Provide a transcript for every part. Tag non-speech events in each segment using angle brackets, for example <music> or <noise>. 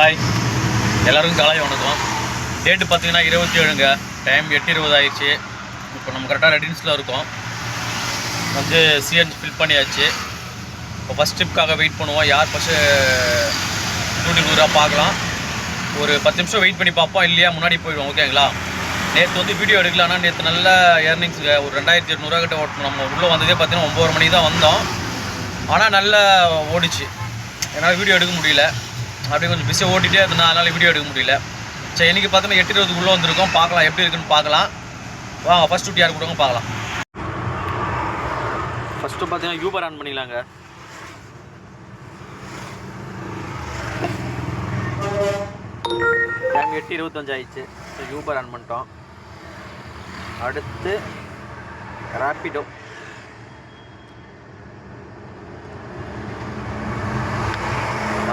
Hi. எல்லாருக்கும் காலை வணக்கம். டேட்டு பார்த்தீங்கன்னா இருபத்தி ஏழுங்க டைம் எட்டு இருபது ஆயிடுச்சு. இப்போ நம்ம கரெக்டாக ரெடின்ஸில் இருக்கோம். வந்து சிஎன்ஜி ஃபில் பண்ணியாச்சு. இப்போ ஃபஸ்ட் ட்ரிப்காக வெயிட் பண்ணுவோம். யார் ஃபஸ்ட்டு டூட்டி டூராக பார்க்கலாம். ஒரு பத்து நிமிஷம் வெயிட் பண்ணி பார்ப்போம். இல்லையா முன்னாடி போயிடுவோம். ஓகேங்களா நேற்று வந்து வீடியோ எடுக்கலாம்னா நேற்று நல்ல ஏர்னிங்ஸுங்க ஒரு ரெண்டாயிரத்தி எட்நூறுவா கிட்ட ஓட்டணும். நம்ம உள்ளே வந்ததே பார்த்தீங்கன்னா ஒம்பது மணிக்கு தான் வந்தோம். ஆனால் நல்லா ஓடிச்சு. என்னால் வீடியோ எடுக்க முடியல. அப்படியே கொஞ்சம் பிஸியாக ஓட்டிகிட்டே இருந்தேன். அதனால் வீடியோ எடுக்க முடியல. சரி இன்றைக்கி பார்த்தீங்கன்னா எட்டு இருபதுக்குள்ளே வந்திருக்கோம். பார்க்கலாம் எப்படி இருக்குன்னு பார்க்கலாம். வாங்க ஃபஸ்ட்டு யார் கொடுங்க பார்க்கலாம். ஃபஸ்ட்டு பார்த்தீங்கன்னா யூபர் ஆன் பண்ணிக்கலாங்க. டைம் எட்டு இருபத்தஞ்சு ஆயிடுச்சு. ஸோ யூபர் ஆன் பண்ணிட்டோம். அடுத்து ராப்பிடோ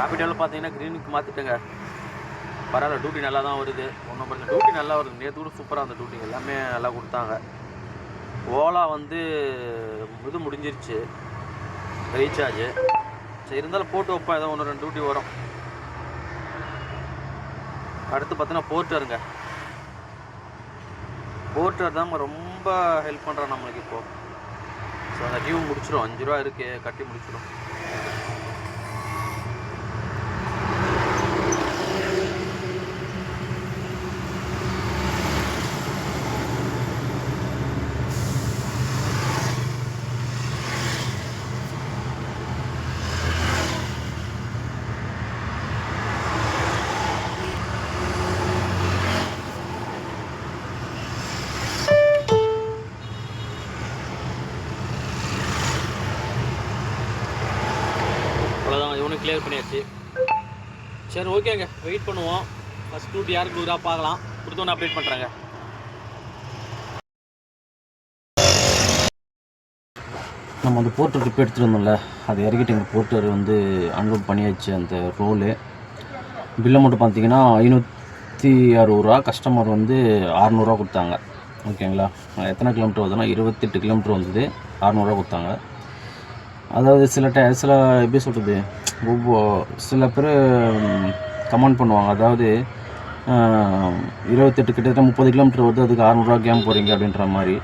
ராபிடோவில் பார்த்தீங்கன்னா க்ரீனுக்கு மாற்றிட்டேங்க பரவாயில்ல டியூட்டி நல்லா தான் வருது. ஒன்றும் பிரச்சனை டியூட்டி நல்லா வருது. நேற்று கூட சூப்பராக அந்த டியூட்டி எல்லாமே நல்லா கொடுத்தாங்க. ஓலா வந்து இது முடிஞ்சிருச்சு. ரீசார்ஜ் சரி இருந்தாலும் போட்டு வைப்பேன் ஏதோ ஒன்று ரெண்டு டியூட்டி வரும். அடுத்து பார்த்தீங்கன்னா போர்ட்டருங்க போர்ட்டர் தான் ரொம்ப ஹெல்ப் பண்ணுறான் நம்மளுக்கு இப்போது ஸோ அந்த டியூ முடிச்சிடும் அஞ்சு ரூபா இருக்குது கட்டி முடிச்சிடும் அவ்வளோதான் இவனுக்கு கிளியர் பண்ணியாச்சு. சரி ஓகேங்க வெயிட் பண்ணுவோம். ஃபஸ்ட் டூட்டி யாருக்கு டூராக பார்க்கலாம். கொடுத்தோன்னு அப்டேட் பண்ணுறாங்க நம்ம அந்த போர்ட்டர் ட்ரிப் எடுத்துருந்தோம்ல வந்தோம்ல. அது இறக்கிட்டு எங்கள் போர்ட்டர் வந்து அன்லோட் பண்ணியாச்சு அந்த ரோலு பில்லை மட்டும் பார்த்தீங்கன்னா ஐநூற்றி அறுபது ரூபா. கஸ்டமர் வந்து அறநூறுவா கொடுத்தாங்க. ஓகேங்களா எத்தனை கிலோமீட்டர் வருதுன்னா இருபத்தெட்டு கிலோமீட்டர் வந்தது. அறநூறுவா கொடுத்தாங்க. அதாவது சில டை சில எப்படி சொல்கிறது ஒவ்வொரு சில பேர் கமெண்ட் பண்ணுவாங்க. அதாவது இருபத்தெட்டு கிட்டத்தட்ட முப்பது கிலோமீட்டர் வருது அதுக்கு அறநூறுவா கேம் போகிறீங்க அப்படின்ற மாதிரி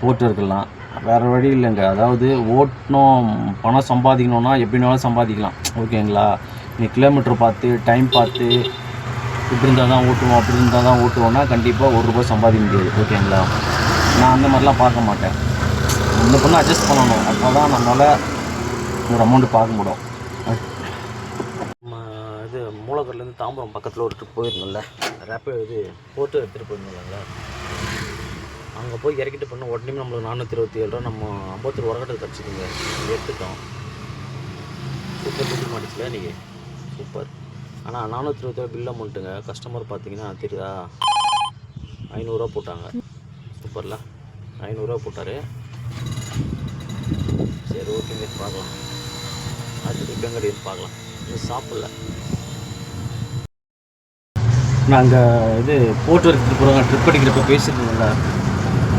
போட்டிருக்கலாம். வேறு வழி இல்லைங்க. அதாவது ஓட்டணும் பணம் சம்பாதிக்கணும்னா எப்படினாலும் சம்பாதிக்கலாம். ஓகேங்களா? நீ கிலோமீட்டர் பார்த்து டைம் பார்த்து இப்படி இருந்தால் தான் ஓட்டுவோம் அப்படி இருந்தால் தான் ஓட்டுவோம்னா கண்டிப்பாக ஒரு ரூபாய் சம்பாதிக்க முடியாது. ஓகேங்களா? நான் அந்த மாதிரிலாம் பார்க்க மாட்டேன். இந்த பொண்ணு அட்ஜஸ்ட் பண்ணணும். அப்போ தான் நம்மளால் ஒரு அமௌண்ட்டு பார்க்க முடியும். நம்ம இது மூலக்கர்லேருந்து தாம்பரம் பக்கத்தில் ஒரு ட்ரிப் போயிருந்தோம்ல. ரேப்பிட் இது போட்டு எடுத்துகிட்டு போயிருந்தோம்ல. அங்கே போய் இறக்கிட்டு பண்ண உடனே நம்மளுக்கு நானூற்றி இருபத்தி ஏழு ரூபா நம்ம ஐம்பத்தி ரூபா வரக்கட்டு கிடச்சிதுங்க எடுத்துட்டோம். சூப்பர் பில் மாட்டிச்சுல இன்றைக்கி சூப்பர் ஆனால் நானூற்றி இருபத்தி ஏழு பில் அமௌண்ட்டுங்க கஸ்டமர் பார்த்தீங்கன்னா தெரியுதா? ஐநூறுரூவா போட்டாங்க. சூப்பரில் ஐநூறுரூவா போட்டார். சரி ஓகேங்க பார்க்கலாம். அடுத்து பார்க்கலாம். இது சாப்பிடல. நாங்கள் இது போட்டு எடுத்துகிட்டு போகிறோம் ட்ரிப் அடிக்கிறப்ப பேசிட்டு இருந்தோம்ல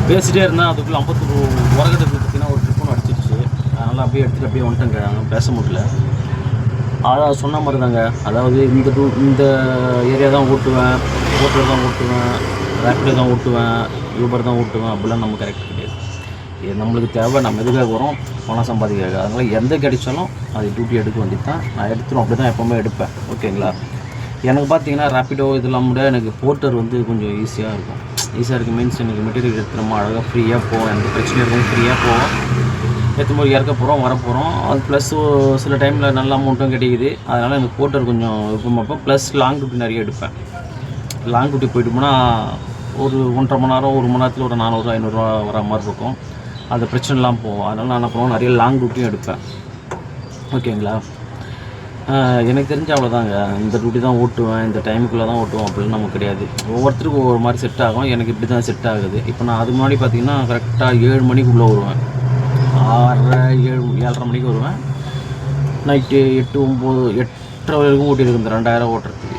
பேசிட்டே இருந்தேன் அதுக்குள்ளே ஐம்பத்தொரு உரகத்துக்கு பார்த்தீங்கன்னா ஒரு ட்ரிப் ஒன்று அடிச்சிருச்சு. அதனால் அப்படியே எடுத்துகிட்டு அப்படியே வந்துட்டேங்க அங்கே. பேச முடியல. அதான் சொன்ன மாதிரி தாங்க. அதாவது இந்த டூ இந்த ஏரியா தான் ஓட்டுவேன். ஓட்டர் தான் ஓட்டுவேன். ரேப்பிடோ தான் ஓட்டுவேன். யூபர் தான் ஓட்டுவேன். அப்படிலாம் நம்ம கரெக்ட் கிடையாது. நம்மளுக்கு தேவை நம்ம எதுக்காக வரோம் பணம் சம்பாதிக்காக அதனால் எந்த கிடைச்சாலும் அது டியூட்டி எடுக்க வேண்டியது தான் நான் எடுத்துரும் அப்படி தான் எப்போவுமே எடுப்பேன். ஓகேங்களா எனக்கு பார்த்தீங்கன்னா ரேப்பிடோ இதெல்லாம் கூட எனக்கு போர்ட்டர் வந்து கொஞ்சம் ஈஸியாக இருக்கும். ஈஸியாக இருக்குது மீன்ஸ் எனக்கு மெட்டீரியல் எடுத்துகிறோமா அழகாக ஃப்ரீயாக போவோம் எந்த பிரச்சனையும் இருக்கும் ஃப்ரீயாக போவோம். எத்தனை போய் இறக்க போகிறோம் வர போகிறோம் அது ப்ளஸ் சில டைமில் நல்ல அமௌண்ட்டும் கிடைக்குது. அதனால் எனக்கு போர்ட்டர் கொஞ்சம் விருப்பமாக ப்ளஸ் லாங் டியூட்டி நிறைய எடுப்பேன். லாங் டியூட்டி போயிட்டு போனால் ஒரு ஒன்றரை மணி நேரம் ஒரு மணி நேரத்தில் ஒரு நானூறு ஐநூறுரூவா வர மாதிரி இருக்கும். அந்த பிரச்சனைலாம் போகும். அதனால் நான் என்ன பண்ணுவேன்? நிறைய லாங் ரூட்டையும் எடுப்பேன். ஓகேங்களா எனக்கு தெரிஞ்ச அவ்வளோதாங்க இந்த டியூட்டி தான் ஓட்டுவேன். இந்த டைமுக்குள்ளே தான் ஓட்டுவோம் அப்படின்னு நமக்கு கிடையாது. ஒவ்வொருத்தருக்கும் ஒவ்வொரு மாதிரி செட் ஆகும். எனக்கு இப்படி தான் செட் ஆகுது. இப்போ நான் அது முன்னாடி பார்த்தீங்கன்னா கரெக்டாக ஏழு மணிக்குள்ளே வருவேன். ஆறரை ஏழு ஏழரை மணிக்கு வருவேன். நைட்டு எட்டு ஒம்பது எட்டரை வரைக்கும் ஓட்டியிருக்கேன். இந்த ரெண்டாயிரம் ஓட்டுறதுக்கு.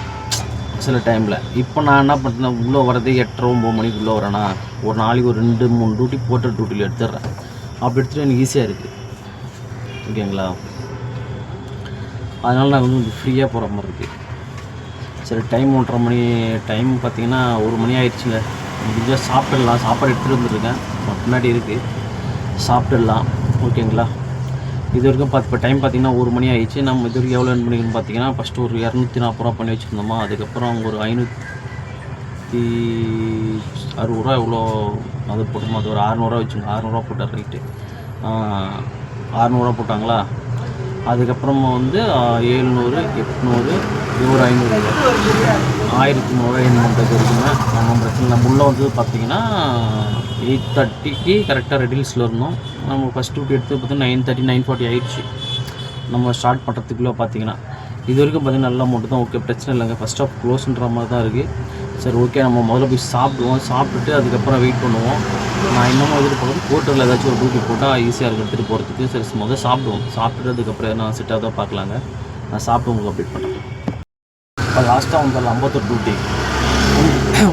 சில டைமில் இப்போ நான் என்ன பண்ணுறேன் உள்ளே வரதே எட்டரை ஒம்பது மணிக்கு உள்ளே வரேன்னா ஒரு நாளைக்கு ஒரு ரெண்டு மூணு டியூட்டி போட்ட டியூட்டியில் எடுத்துடுறேன். அப்படி எடுத்துகிட்டு எனக்கு ஈஸியாக இருக்குது ஓகேங்களா அதனால் நான் வந்து ஃப்ரீயாக போகிற மாதிரி இருக்குது சரி டைம் ஒன்றரை மணி டைம் பார்த்தீங்கன்னா ஒரு மணி ஆயிடுச்சுங்க. முடிஞ்சால் சாப்பிட்டுடலாம் சாப்பாடு எடுத்துகிட்டு வந்துருக்கேன். முன்னாடி இருக்குது சாப்பிட்டுடலாம். ஓகேங்களா இது வரைக்கும் பார்த்து இப்போ டைம் பார்த்தீங்கன்னா ஒரு மணி ஆயிடுச்சு. நம்ம இது வரைக்கும் எவ்வளோ ஏர்ன் பண்ணிக்கணும்னு பார்த்தீங்கன்னா ஃபஸ்ட்டு ஒரு இரநூத்தி நாற்பது ரூபா பண்ணி வச்சுருந்தோமா. அதுக்கப்புறம் அவங்க ஒரு ஐநூற்றி அறுபது ரூபா எவ்வளோ அது போட்டோமோ அது ஒரு அறநூறுவா வச்சுங்க. அறநூறுவா போட்டார் ரைட்டு அறநூறுவா போட்டாங்களா? அதுக்கப்புறமா வந்து ஏழ்நூறு எட்நூறு நூறு ஐநூறு. ஆயிரத்தி நூறு என் இருக்குங்க ஒன்றும் பிரச்சனை நம்ம உள்ளே வந்து பார்த்தீங்கன்னா எயிட் தேர்ட்டிக்கு கரெக்டாக ரெடில்ஸில் இருந்தோம் நம்ம ஃபஸ்ட் டியூட்டி எடுத்து பார்த்தீங்கன்னா நைன் தேர்ட்டி நைன் ஃபார்ட்டி ஆயிடுச்சு. நம்ம ஸ்டார்ட் பண்ணுறதுக்குள்ளே பார்த்தீங்கன்னா இது வரைக்கும் பார்த்தீங்கன்னா நல்ல அமௌண்ட்டு தான். ஓகே பிரச்சனை இல்லைங்க. ஃபஸ்ட் ஆஃப் க்ளோஸ்ன்ற மாதிரி தான் இருக்குது சரி ஓகே நம்ம முதல்ல போய் சாப்பிடுவோம். சாப்பிட்டுட்டு அதுக்கப்புறம் வெயிட் பண்ணுவோம். நான் இன்னமும் எதிர்பார்க்குறது கோட்டரில் ஏதாச்சும் ஒரு டூட்டி போட்டால் ஈஸியாக இருக்கும் எடுத்துகிட்டு போகிறதுக்கு சரி முதல்ல சாப்பிடுவோம். சாப்பிட்டுட்டு அதுக்கப்புறம் நான் செட்டாக தான் பார்க்கலாங்க. நான் சாப்பிட்டு உங்களுக்கு அப்டேட் பண்ணுறேன் இப்போ லாஸ்ட்டாக உங்களுக்கு ஐம்பத்தொரு டூட்டி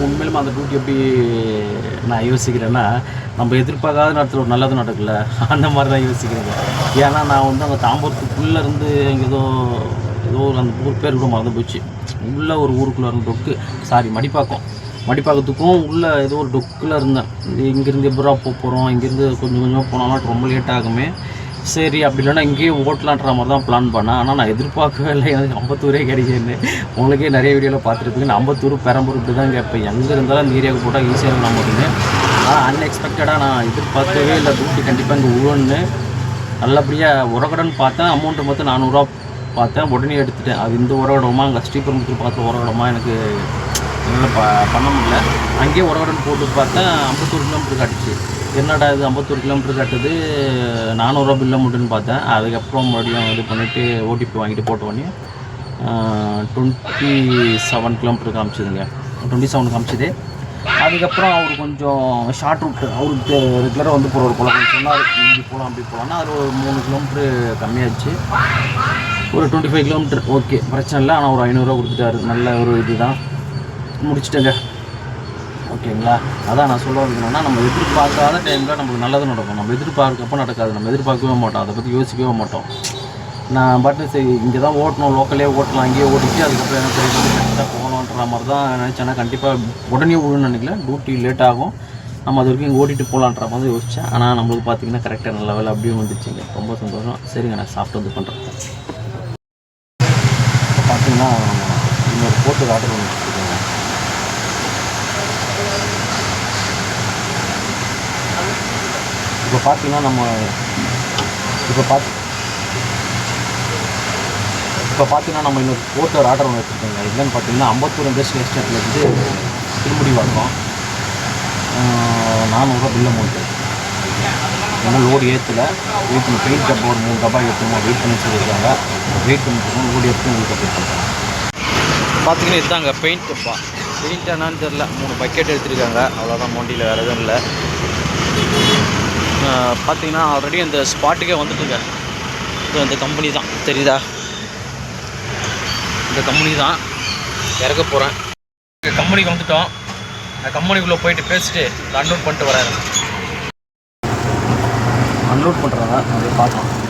உண்மையிலுமே அந்த டூட்டி எப்படி நான் யோசிக்கிறேன்னா நம்ம எதிர்பார்க்காத நேரத்தில் ஒரு நல்லது நடக்கல. அந்த மாதிரி தான் யோசிக்கிறேங்க ஏன்னா நான் வந்து அந்த தாம்பரத்துக்குள்ளே இருந்து இங்கே ஏதோ ஏதோ ஒரு அந்த ஊர் பேர் கூட மறந்து போச்சு. உள்ளே ஒரு ஊருக்குள்ளே இருந்த டொக்கு சாரி மடிப்பாக்கம். மடிப்பாக்கத்துக்கும் உள்ளே ஏதோ ஒரு டொக்கில் இருந்தேன். இங்கேருந்து எப்படா போக போகிறோம் இங்கேருந்து கொஞ்சம் கொஞ்சமாக போனாலும் ரொம்ப லேட் ஆகுமே. சரி அப்படி இல்லைன்னா இங்கேயே ஓட்டலான்ற மாதிரி தான் பிளான் பண்ணேன். ஆனால் நான் எதிர்பார்க்கவே இல்லை. எனக்கு ஐம்பத்தூரே கிடைக்குன்னு உங்களுக்கே நிறைய வீடியோவில் பார்த்துருப்பீங்க. நான் ஐம்பத்தூர் பெரம்பூர் இப்படி தான் கேட்பேன். எங்கே இருந்தாலும் அந்த ஏரியாவுக்கு போட்டால் ஈஸியாக இருக்கும் நமக்குன்னு ஆனால் அன்எக்ஸ்பெக்டடாக நான் எதிர்பார்க்கவே இல்லை. டியூட்டி கண்டிப்பாக இங்கே உழுன்னு நல்லபடியாக உரகடன்னு பார்த்தேன். அமௌண்ட்டு மொத்தம் நானூறுரூவா பார்த்தேன். உடனே எடுத்துட்டேன். அது இந்த உறவிடமா அங்கே ஸ்ரீபெரும்புத்தூர் பார்த்த உறவிடமா எனக்கு என்னால் ப பண்ண முடியல. அங்கேயே உரகடன் போட்டு பார்த்தேன் ஐம்பத்தூர் கிலோமீட்டர் காட்டுச்சு. என்னடா இது ஐம்பத்தோரு கிலோமீட்டர் காட்டுது? நானூறுரூவா பில்ல மட்டுன்னு பார்த்தேன். அதுக்கப்புறம் மறுபடியும் இது பண்ணிவிட்டு ஓடிபி வாங்கிட்டு போட்ட உடனே டுவெண்ட்டி செவன் கிலோமீட்டர் காமிச்சதுங்க. டுவெண்ட்டி செவன் காமிச்சது. அதுக்கப்புறம் அவர் கொஞ்சம் ஷார்ட் ரூட் அவருக்கு ரெகுலராக வந்து போகிற ஒரு போகலாம் சொன்னார் இப்படி போகலாம் அப்படி போகலான்னா அது ஒரு மூணு கிலோமீட்ரு கம்மியாச்சு. ஒரு டுவெண்ட்டி ஃபைவ் கிலோமீட்டர் ஓகே பிரச்சனை இல்லை. ஆனால் ஒரு ஐநூறுரூவா கொடுத்துட்டாரு. நல்ல ஒரு இதுதான். முடிச்சிட்டேங்க. ஓகேங்களா? அதான் நான் சொல்ல வரது நம்ம எதிர்பார்க்காத டைமில் நமக்கு நல்லது நடக்கும். நம்ம எதிர்பார்க்கப்போ நடக்காது. நம்ம எதிர்பார்க்கவே மாட்டோம். அதை பற்றி யோசிக்கவே மாட்டோம். நான் பட்டு சரி இங்கே தான் ஓட்டணும் லோக்கலே ஓட்டலாம். அங்கேயே ஓட்டிட்டு அதுக்கப்புறம் என்ன தெரிஞ்சு கரெக்டாக போகணுன்ற மாதிரி தான் நினச்சேன்னா கண்டிப்பாக உடனே விழுன்னு நினைக்கல. டியூட்டி லேட் ஆகும். நம்ம அது வரைக்கும் இங்கே ஓட்டிட்டு போகலான்ற மாதிரி யோசித்தேன் ஆனால் நம்மளுக்கு பார்த்தீங்கன்னா கரெக்டாக நல்ல வேலை அப்படியே வந்துச்சுங்க ரொம்ப சந்தோஷம். சரிங்க நான் சாப்பிட்டு வந்து பண்ணுறேன் பார்த்தீங்கன்னா இன்னொரு போட்டு ஆர்டர் பண்ணி இப்போ பார்த்தீங்கன்னா நம்ம இப்போ பார்த்து இப்போ பார்த்தீங்கன்னா நம்ம இன்னொரு போட்டு ஆர்டர் ஒன்று வச்சுருக்கோங்க. இல்லைன்னு பார்த்தீங்கன்னா அம்பத்தூர் இண்டஸ்ட்ரியல் எஸ்டேட்லேருந்து திருமுடி வாக்கம் நானூறுரூவா பில் அமௌண்ட்டு இன்னும் லோடு ஏற்றலை. வெயிட் பண்ணி பெயிண்ட் டப்பா ஒரு மூணு டப்பா ஏற்றணும் வெயிட் பண்ணி சொல்லியிருக்காங்க. வெயிட் பண்ணிட்டு லோடு எடுத்து உங்களுக்கு அப்டேட் பண்ணுறேன் இதுதாங்க பெயிண்ட் டப்பா பெயிண்ட் என்னான்னு தெரில மூணு பக்கெட் எடுத்துருக்காங்க. அவ்வளோதான் மோண்டியில் வேறு எதுவும் இல்லை. பார்த்திங்கன்னா ஆல்ரெடி அந்த ஸ்பாட்டுக்கே வந்துட்டுங்க. இது அந்த கம்பெனி தான். தெரியுதா? இந்த கம்பெனி தான். இறக்க போகிறேன் கம்பெனிக்கு வந்துட்டோம். நான் கம்பெனிக்குள்ளே போயிட்டு பேசிட்டு அன்லோட் பண்ணிட்டு வரேன். அன்லோட் பண்ணுறாங்க அதை பார்க்கலாம்.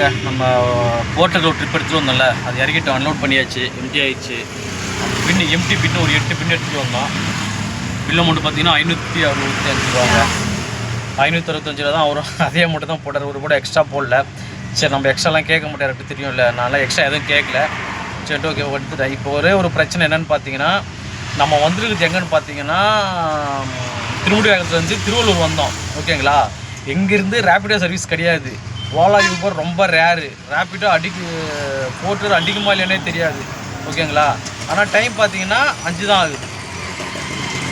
அவ்வளோதாங்க நம்ம போர்ட்டலில் ஒரு ட்ரிப் எடுத்துகிட்டு வந்தோம்ல அது இறக்கிட்டு அன்லோட் பண்ணியாச்சு எம்டி ஆயிடுச்சு. பின்னு எம்டி பின்னு ஒரு எட்டு பின்னு எடுத்துகிட்டு வந்தோம். பில்லு மட்டும் பார்த்தீங்கன்னா ஐநூற்றி அறுபத்தி அஞ்சு ரூபாங்க. ஐநூற்றி அறுபத்தஞ்சு ரூபா தான் வரும் <laughs> அதே மட்டும் தான் போட்டார். ஒரு கூட எக்ஸ்ட்ரா போடல. சரி நம்ம எக்ஸ்ட்ராலாம் கேட்க மாட்டாரு தெரியும் இல்லை நான்லாம் எக்ஸ்ட்ரா எதுவும் கேட்கல. சரி ஓகே எடுத்துட்டேன் இப்போ ஒரே ஒரு பிரச்சனை என்னன்னு பார்த்தீங்கன்னா நம்ம வந்துருக்குது எங்கன்னு பார்த்தீங்கன்னா திருமுடிவாக்கத்துலேருந்து திருவள்ளூர் வந்தோம். ஓகேங்களா எங்கேருந்து ரேப்பிடோ சர்வீஸ் கிடையாது. ஓலா யூபர் ரொம்ப ரேரு ரேப்பிடோ அடிக்கு போட்டு அடிக்குமா இல்லைன்னே தெரியாது. ஓகேங்களா ஆனால் டைம் பார்த்தீங்கன்னா அஞ்சு தான் ஆகுது.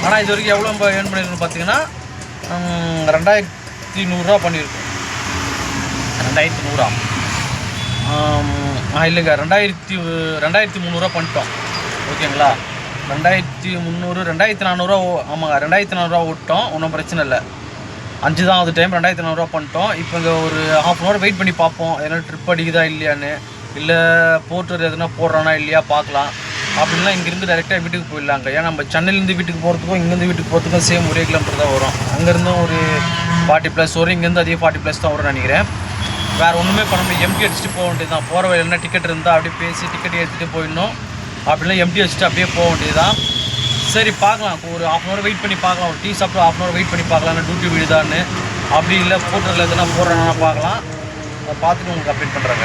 ஆனால் இது வரைக்கும் எவ்வளோ ஏர்ன் பண்ணியிருக்கோம் பார்த்தீங்கன்னா ரெண்டாயிரத்தி நூறுரூவா பண்ணியிருக்கோம் ரெண்டாயிரத்தி நூறா? ஆ இல்லைங்க. ரெண்டாயிரத்தி ரெண்டாயிரத்தி முந்நூறுரூவா பண்ணிட்டோம். ஓகேங்களா ரெண்டாயிரத்தி முந்நூறு ரெண்டாயிரத்தி நானூறுரூவா ஆமாங்க. ரெண்டாயிரத்தி நானூறுரூவா விட்டோம் ஒன்றும் பிரச்சனை இல்லை. அஞ்சு தான் அது டைம் ரெண்டாயிரத்தி நானூறுரூவா பண்ணிட்டோம். இப்போ இங்கே ஒரு ஹாஃப் அன் ஹவர் வெயிட் பண்ணி பார்ப்போம். எதனா ட்ரிப் அடிக்குதா இல்லையான்னு. இல்லை போர்ட்டர் எதுனா போடுறானா இல்லையா பார்க்கலாம். அப்படின்னா இங்கேருந்து டேரெக்டாக வீட்டுக்கு போயிடலாங்க. ஏன்னா நம்ம சென்னையிலேருந்து வீட்டுக்கு போகிறதுக்கும் இங்கேருந்து வீட்டுக்கு போகிறதுக்கும் சேம் ஒரே கிலோமீட்டர் தான் வரும். அங்கேருந்தும் ஒரு ஃபார்ட்டி ப்ளஸ் வரும். இங்கேருந்து அதே ஃபார்ட்டி ப்ளஸ் தான் வரும்னு நினைக்கிறேன். வேறு ஒன்றுமே பண்ண முடியும் எம்டி அடிச்சுட்டு போக வேண்டியது தான். போகிற வழியில் என்ன டிக்கெட் இருந்தால் அப்படியே பேசி டிக்கெட் எடுத்துகிட்டு போயிடணும். அப்படின்னா எம்டி அடிச்சுட்டு அப்படியே போக வேண்டியது தான். சரி பார்க்கலாம். ஒரு ஹாஃப் அன் ஹவர் வெயிட் பண்ணி பார்க்கலாம். ஒரு டீ சாப்பிட்டு ஹாஃப் அன் ஹவர் வெயிட் பண்ணி பார்க்கலாம். டியூட்டி வீடுதான்னு அப்படி இல்லை போட்டரில் எதுனா போடுறாங்கன்னா பார்க்கலாம். அதை பார்த்துட்டு உங்களுக்கு அப்டேட் பண்ணுறாங்க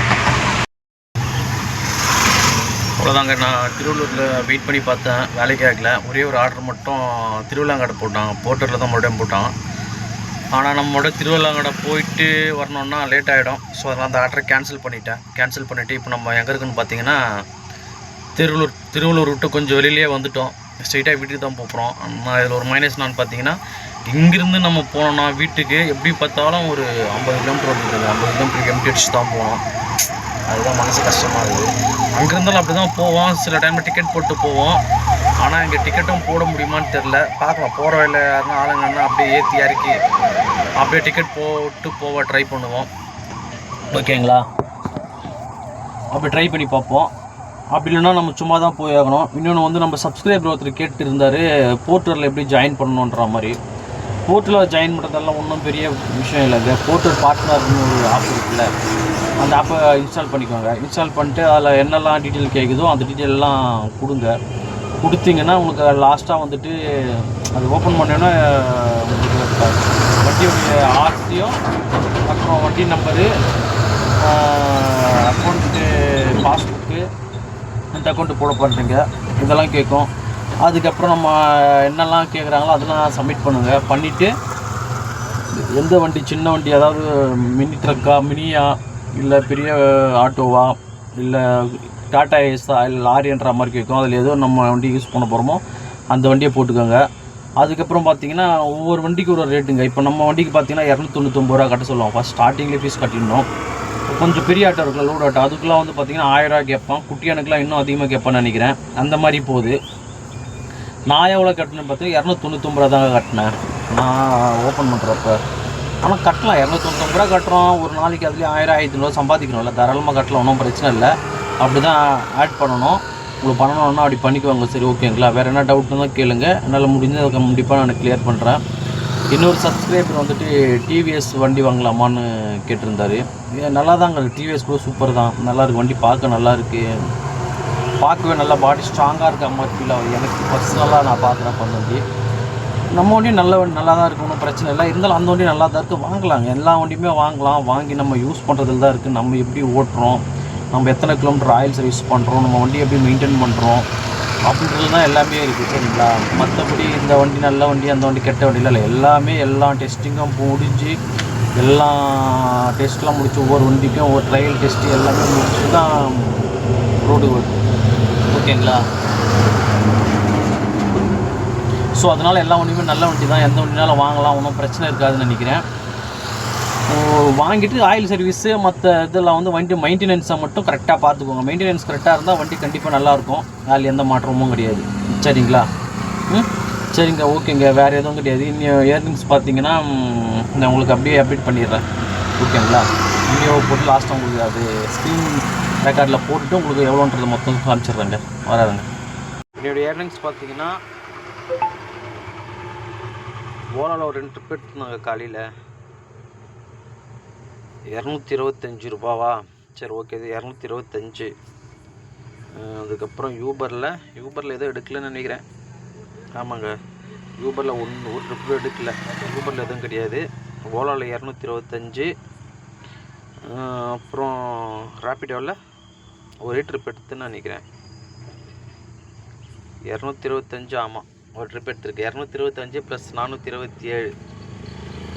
அவ்வளோதாங்க நான் திருவள்ளூரில் வெயிட் பண்ணி பார்த்தேன். வேலைக்கு ஆகல ஒரே ஒரு ஆர்டர் மட்டும் திருவிழாங்கடை போட்டான் போர்ட்டரில் தான் மறுபடியும் போட்டான் ஆனால் நம்மளோட திருவள்ளாங்கடை போயிட்டு வரணுன்னா லேட் ஆகிடும் ஸோ அதனால் அந்த ஆர்டரை கேன்சல் பண்ணிட்டேன். கேன்சல் பண்ணிவிட்டு இப்போ நம்ம எங்கே இருக்குன்னு பார்த்தீங்கன்னா திருவள்ளூர் திருவள்ளூர் விட்டு கொஞ்சம் வெளியிலே வந்துட்டோம். ஸ்ட்ரெயிட்டாக வீட்டுக்கு தான் போகிறோம் நான் இதில் ஒரு மைனஸ் நான் பார்த்தீங்கன்னா இங்கேருந்து நம்ம போனோம்னா வீட்டுக்கு எப்படி பார்த்தாலும் ஒரு ஐம்பது கிலோமீட்டர் வந்துருக்குது ஐம்பது கிலோமீட்டர் எம்டி அடிச்சு தான் போகணும். அதுதான் மனசு கஷ்டமாக இருக்குது. அங்கேருந்தாலும் அப்படி தான் போவோம். சில டைமில் டிக்கெட் போட்டு போவோம். ஆனால் இங்கே டிக்கெட்டும் போட முடியுமான்னு தெரில பார்க்கலாம். போகிற வழியில் யாருன்னா ஆளுங்கன்னா அப்படியே ஏற்றி இறக்கி அப்படியே டிக்கெட் போட்டு போக ட்ரை பண்ணுவோம். ஓகேங்களா அப்படி ட்ரை பண்ணி பார்ப்போம். அப்படி இல்லைன்னா நம்ம சும்மா தான் போய் ஆகணும். இன்னொன்று வந்து நம்ம சப்ஸ்கிரைபர் ஒருத்தர் கேட்டு இருந்தார் போர்ட்டரில் எப்படி ஜாயின் பண்ணணுன்ற மாதிரி. போர்ட்டலில் ஜாயின் பண்ணுறதெல்லாம் ஒன்றும் பெரிய விஷயம் இல்லைங்க போர்ட்டர் பார்ட்னர்னு ஒரு ஆப் இருக்குல்ல. அந்த ஆப்பை இன்ஸ்டால் பண்ணிக்கோங்க. இன்ஸ்டால் பண்ணிட்டு அதில் என்னெல்லாம் டீட்டெயில் கேட்குதோ அந்த டீட்டெயிலெலாம் கொடுங்க. கொடுத்தீங்கன்னா உங்களுக்கு லாஸ்ட்டாக வந்துட்டு அது ஓப்பன் பண்ணோன்னா உங்களுக்கு வண்டியோடைய ஆர்டியும் அப்புறம் வண்டி நம்பரு அக்கௌண்ட்டு பாஸ்புக் இந்த அக்கௌண்ட்டு போட பண்ணுறீங்க இதெல்லாம் கேட்கும் அதுக்கப்புறம் நம்ம என்னெல்லாம் கேட்குறாங்களோ அதெல்லாம் சப்மிட் பண்ணுங்கள் பண்ணிவிட்டு எந்த வண்டி சின்ன வண்டி அதாவது மினி ட்ரக்கா மினியா இல்லை பெரிய ஆட்டோவா இல்லை டாடா ஏஸா இல்லை லாரின்ற மாதிரி கேட்கும் அதில் ஏதோ நம்ம வண்டி யூஸ் பண்ண போகிறோமோ அந்த வண்டியை போட்டுக்கோங்க. அதுக்கப்புறம் பார்த்தீங்கன்னா ஒவ்வொரு வண்டிக்கு ஒரு ரேட்டுங்க இப்போ நம்ம வண்டிக்கு பார்த்தீங்கன்னா இரநூத்தொண்ணூத்தொம்பது ரூபா கட்ட சொல்லுவோம் ஃபஸ்ட் ஸ்டார்டிங்லேயே ஃபீஸ் கட்டிடணும். கொஞ்சம் பெரிய ஆட்டம் இருக்குல்ல லோடு ஆட்டம். அதுக்கெலாம் வந்து பார்த்தீங்கன்னா ஆயிரம் ரூபா கேட்பான். குட்டியானுக்குலாம் இன்னும் அதிகமாக கேட்பான்னு நினைக்கிறேன். அந்த மாதிரி போகுது. நான் எவ்வளோ கட்டினேன் பார்த்தீங்கன்னா இரநூத்தொண்ணூத்தொம்பது ரூபா தாங்க கட்டினேன். நான் ஓப்பன் பண்ணுறப்ப ஆனால் கட்டலாம். இரநூத்தொண்ணூத்தொம்பது ரூபா கட்டுறோம். ஒரு நாளைக்கு அதுலேயும் ஆயிரம் ஆயிரத்தி ரூபா சம்பாதிக்கணும்ல தாராளமாக கட்டலாம். ஒன்றும் பிரச்சனை இல்லை. அப்படி தான் ஆட் பண்ணணும். உங்களுக்கு பண்ணணும்னா அப்படி பண்ணிக்குவாங்க. சரி ஓகேங்களா? வேறு என்ன டவுட்னு தான் கேளுங்க. என்னால் முடிஞ்சது கண்டிப்பாக நான் கிளியர் பண்ணுறேன் இன்னொரு சப்ஸ்கிரைபர் வந்துட்டு டிவிஎஸ் வண்டி வாங்கலாமான்னு கேட்டிருந்தாரு. நல்லா தாங்க டிவிஎஸ் கூட சூப்பர் தான். நல்லா வண்டி பார்க்க நல்லா இருக்குது பார்க்கவே நல்லா பாடி ஸ்ட்ராங்காக இருக்க மாதிரி ஃபீல் ஆகுது எனக்கு பர்சனலாக நான் பார்க்குறேன் பண்ண வண்டி. நம்ம வண்டியும் நல்ல வண்டி நல்லா தான் இருக்கணும் ஒன்றும் பிரச்சனை இல்லை. இருந்தாலும் அந்த வண்டி நல்லா தான் இருக்குது வாங்கலாங்க. எல்லா வண்டியுமே வாங்கலாம். வாங்கி நம்ம யூஸ் பண்ணுறதுல தான் இருக்குது நம்ம எப்படி ஓட்டுறோம்? நம்ம எத்தனை கிலோமீட்டர் ஆயில் சர்வீஸ் பண்ணுறோம் நம்ம வண்டி எப்படி மெயின்டைன் பண்ணுறோம் அப்படின்றது தான் எல்லாமே இருக்குது சரிங்களா? மற்றபடி இந்த வண்டி நல்ல வண்டி அந்த வண்டி கெட்ட வண்டியில் இல்லை. எல்லாமே எல்லா டெஸ்டிங்கும் முடிஞ்சு எல்லா டெஸ்ட்லாம் முடிச்சு ஒவ்வொரு வண்டிக்கும் ஒவ்வொரு ட்ரையல் டெஸ்ட்டு எல்லாமே முடிச்சு தான் ரோடு வருது ஓகேங்களா? ஸோ அதனால் எல்லா வண்டியுமே நல்ல வண்டி தான் எந்த வண்டினாலும் வாங்கலாம் ஒன்றும் பிரச்சனை இருக்காதுன்னு நினைக்கிறேன். வாங்கிட்டு ஆயில் சர்வீஸு மற்ற இதெல்லாம் வந்து வண்டி மெயின்டெனன்ஸை மட்டும் கரெக்டாக பார்த்துக்கோங்க. மெயின்டெனன்ஸ் கரெக்டாக இருந்தால் வண்டி கண்டிப்பாக நல்லாயிருக்கும் அதில் எந்த மாற்றமும் கிடையாது. சரிங்களா? ம்? சரிங்க ஓகேங்க. வேறு எதுவும் கிடையாது. இன்னும் இயர்னிங்ஸ் பார்த்தீங்கன்னா நான் உங்களுக்கு அப்படியே அப்டேட் பண்ணிடுறேன். ஓகேங்களா? வீடியோ போட்டு லாஸ்ட்டாக உங்களுக்கு அது ஸ்க்ரீன் ரெக்கார்டில் போட்டுட்டு உங்களுக்கு எவ்வளோன்றது மொத்தம் காமிச்சிடுறேங்க. வராதுங்க. என்னுடைய இயர்னிங்ஸ் பார்த்தீங்கன்னா ஓலாவில் ஒரு ரெண்டு ட்ரிப் எடுத்துருந்தாங்க காலையில். இரநூத்தி இருபத்தஞ்சி ரூபாவா? சரி ஓகே இது இரநூத்தி இருபத்தஞ்சி அதுக்கப்புறம் யூபரில் யூபரில் எதுவும் எடுக்கலன்னு நினைக்கிறேன். ஆமாங்க. யூபரில் ஒன்று ஒரு ட்ரிப் எடுக்கல. யூபரில் எதுவும் கிடையாது. ஓலாவில் இரநூத்தி இருபத்தஞ்சி அப்புறம் ரேப்பிடோவில் ஒரே ட்ரிப் எடுத்துன்னு நினைக்கிறேன். இரநூத்தி இருபத்தஞ்சு ஆமாம் ஒரு ட்ரிப் எடுத்திருக்கு இரநூத்தி இருபத்தஞ்சு ப்ளஸ் நானூற்றி இருபத்தி ஏழு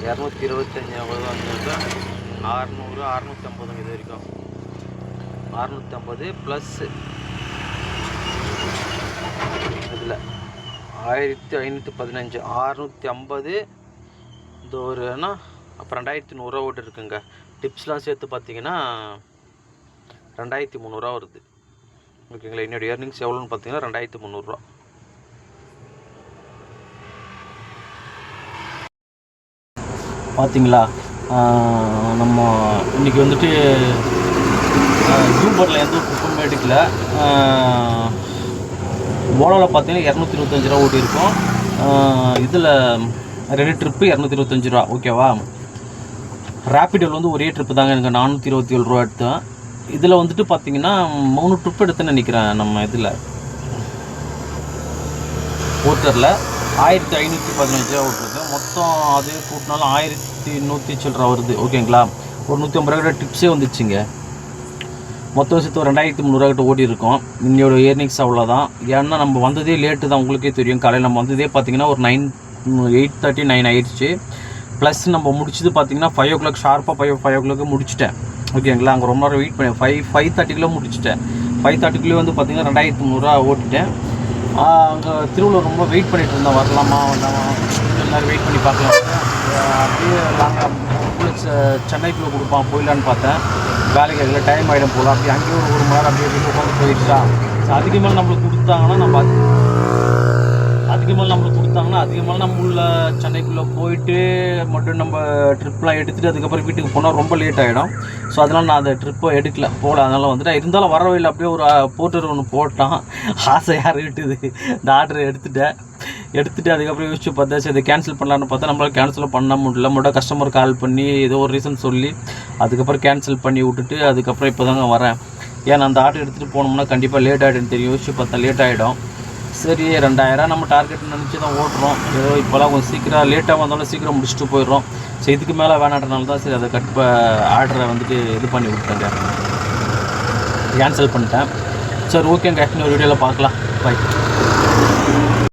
இரநூத்தி இருபத்தஞ்சி அவ்வளோதான் அறநூறு அறநூற்றி ஐம்பதுங்க இது வரைக்கும். அறநூற்றி ஐம்பது ப்ளஸ்ஸு இதில் ஆயிரத்தி ஐநூற்றி பதினஞ்சு. அறநூற்றி ஐம்பது இந்த ஒரு என்ன? அப்போ ரெண்டாயிரத்தி நூறுரூவா ஓட்டு இருக்குங்க. டிப்ஸ்லாம் சேர்த்து பார்த்தீங்கன்னா ரெண்டாயிரத்தி முந்நூறுரூவா வருது. ஓகேங்களா? என்னோடய இயர்னிங்ஸ் எவ்வளோன்னு பார்த்தீங்கன்னா ரெண்டாயிரத்தி முந்நூறுரூவா. பார்த்தீங்களா நம்ம இன்றைக்கி வந்துட்டு ஜூபரில் எந்த ஒரு ட்ரிப்பும் எடுக்கல ஓலாவில் பார்த்தீங்கன்னா இரநூத்தி இருபத்தஞ்சி ரூபா ஓட்டியிருக்கோம் இதில் ரெண்டு ட்ரிப்பு இரநூத்தி இருபத்தஞ்சி ரூபா ஓகேவா? ரேப்பிடோவில் வந்து ஒரே ட்ரிப்பு தாங்க எனக்கு நானூற்றி இருபத்தி ஏழு ரூபா எடுத்தேன். இதில் வந்துட்டு பார்த்தீங்கன்னா மூணு ட்ரிப் எடுத்தேன்னு நினைக்கிறேன் நம்ம இதில். ஓட்டரில் ஆயிரத்தி ஐநூற்றி பதினஞ்சு ரூபா ஓட்டுருக்கு மொத்தம் அதே கூட்டினாலும் ஆயிரத்தி நூற்றி நூற்றி சில்லற வருது. ஓகேங்களா ஒரு நூற்றி ஐம்பது ரூபா டிப்ஸே வந்துச்சுங்க. மொத்தம் சேர்த்து ஒரு ரெண்டாயிரத்தி முந்நூறுவா கிட்ட ஓடி இருக்கோம். இன்னையோட இயர்னிங்ஸ் அவ்வளோதான் ஏன்னா நம்ம வந்ததே லேட்டு தான். உங்களுக்கே தெரியும். காலையில் நம்ம வந்ததே பார்த்தீங்கன்னா ஒரு நைன் எயிட் தேர்ட்டி நைன் ஆயிடுச்சு. ப்ளஸ் நம்ம முடிச்சது பார்த்தீங்கன்னா ஃபைவ் ஓ கிளாக் ஷார்ப்பாக ஃபைவ் ஃபைவ் ஓ கிளாக்கு முடிச்சிட்டேன் ஓகேங்களா அங்கே ரொம்ப நேரம் வெயிட் பண்ணேன் ஃபைவ் ஃபைவ் தேர்ட்டிக்குள்ளே முடிச்சிட்டேன். ஃபைவ் தேர்ட்டிக்குள்ளே வந்து பார்த்தீங்கன்னா ரெண்டாயிரத்தி முந்நூறுரூவா ஓட்டிட்டேன். அங்கே திருவள்ளூர் ரொம்ப வெயிட் பண்ணிட்டு இருந்தேன். வரலாமா வேண்டாமா? எல்லோரும் வெயிட் பண்ணி பார்க்கலாம். அப்படியே நாங்கள் சென்னைக்குள்ளே கொடுப்பான். போயிடலான்னு பார்த்தேன். வேலைக்கு அதில் டைம் ஆகிடும் போல. அப்படி அங்கேயே ஒரு ஒரு மணி நேரம் அப்படியே உட்காந்து போயிடுச்சா? ஸோ அதுக்கு மேலே நம்மளுக்கு கொடுத்தாங்கன்னா நம்ம அது- அதுக்கு மேலே நம்மளுக்கு கொடுத்தாங்கன்னா அதுக்கு மேலே நம்ம உள்ள சென்னைக்குள்ளே போயிட்டு மட்டும் நம்ம ட்ரிப்லாம் எடுத்துகிட்டு அதுக்கப்புறம் வீட்டுக்கு போனால் ரொம்ப லேட் ஆகிடும் ஸோ அதனால் நான் அந்த ட்ரிப்பை எடுக்கல. போகல. அதனால் வந்துட்டு இருந்தாலும் வர வழியில் அப்படியே ஒரு போட்டர் ஒன்று போட்டான். ஆசை யார் விட்டுது இந்த ஆர்டர் எடுத்துட்டேன். எடுத்துட்டு அதுக்கப்புறம் யோசிச்சு பார்த்தா சரி இதை கேன்சல் பண்ணலான்னு பார்த்தா நம்மளால் கேன்சல் பண்ண முடியல. மட்டும் கஸ்டமர் கால் பண்ணி ஏதோ ஒரு ரீசன் சொல்லி அதுக்கப்புறம் கேன்சல் பண்ணி விட்டுட்டு அதுக்கப்புறம் இப்போ தாங்க வரேன். ஏன்னா அந்த ஆர்டர் எடுத்துகிட்டு போனோம்னா கண்டிப்பாக லேட் ஆகிடுன்னு தெரியும். யோசிச்சு பார்த்தா லேட் ஆகிடும் சரி ரெண்டாயிரம் நம்ம டார்கெட் நினச்சி தான் ஓட்டுறோம். ஏதோ இப்போலாம் கொஞ்சம் சீக்கிரம் லேட்டாக வந்தாலும் சீக்கிரம் முடிச்சுட்டு போயிடுறோம். ஸோ இதுக்கு மேலே வேணான்றனால தான் சரி அதை கட் ஆர்டரை வந்துட்டு இது பண்ணி விட்டேங்க கேன்சல் பண்ணிட்டேன். சரி ஓகேங்க. இன்னொரு வீடியோவில் பார்க்கலாம். பை